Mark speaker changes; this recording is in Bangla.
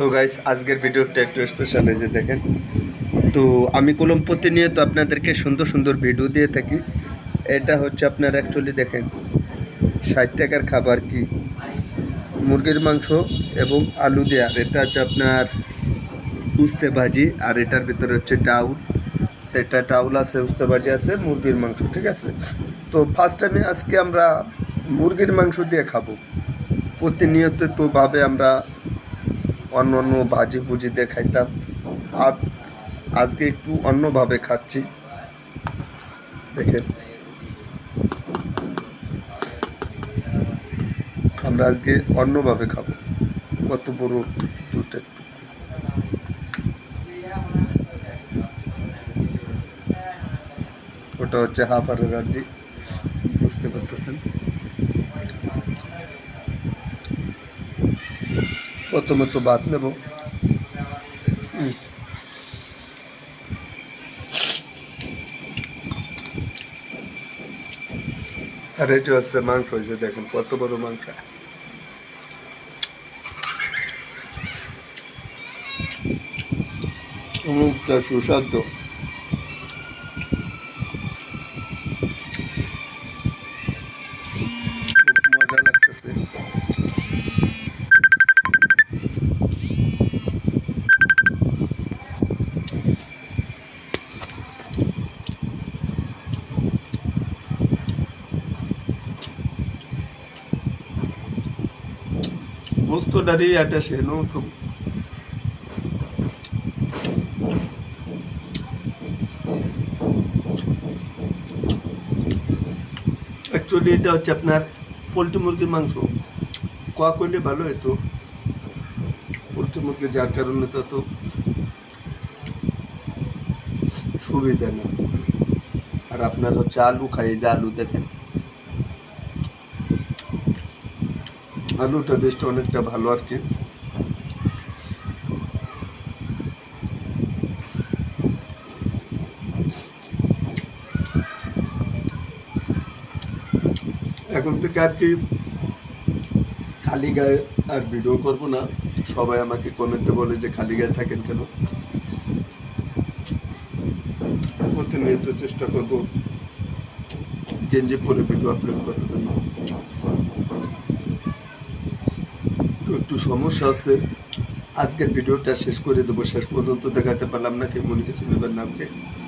Speaker 1: সো গাইস আজকের ভিডিওটা একটু স্পেশাল হয়েছে দেখেন। তো আমি কলম প্রতিনিয়ত আপনাদেরকে সুন্দর সুন্দর ভিডিও দিয়ে থাকি। এটা হচ্ছে আপনার অ্যাকচুয়ালি দেখেন, ষাট টাকার খাবার কি? মুরগির মাংস এবং আলু দিয়ে, আর এটা হচ্ছে আপনার উস্তে ভাজি, আর এটার ভিতরে হচ্ছে ডাউল। এটা ডাউল আছে, উস্তে ভাজি আছে, মুরগির মাংস, ঠিক আছে? তো ফার্স্ট টাইমে আজকে আমরা মুরগির মাংস দিয়ে খাব। প্রতিনিয়ত তো ভাবে আমরা অন্য অন্য ভাজি ভুজি দিয়ে খাইতাম আর আজকে একটু অন্যভাবে খাচ্ছি। দেখেন। আমরা আজকে অন্যভাবে খাব। কত বড় দুটো ওটা হচ্ছে হাফারের আড্ডি বুঝতে পারতেছেন? প্রথমে তো ভাত নেব। আর এটা হচ্ছে মাংস হয়েছে দেখেন কত বড় মাংস। খুব মজা লাগতেছে। বস্তু দাঁড়িয়ে একটা সেনো খুব। অ্যাকচুয়ালি এটা হচ্ছে আপনার পোলট্রি মুরগির মাংস। কোয়া করলে ভালো হতো পোলট্রি মুরগি যার কারণে তো তো সুবিধা না আর আপনার হচ্ছে আলু খাই যে আলু দেখেন। আলুটা বেশটা অনেকটা ভালো আর কি এখন থেকে আর কি খালি গায়ে আর ভিডিও করব না। সবাই আমাকে কমেন্টে বলে যে খালি গায়ে থাকেন কেন? প্রতিনিয়ত চেষ্টা করব গেঞ্জি পরে ভিডিও আপলোড করার জন্য। তো একটু সমস্যা আছে, আজকের ভিডিওটা শেষ করে দেবো। শেষ পর্যন্ত দেখাতে পারলাম না কি মনে কিছু নেবেন নামকে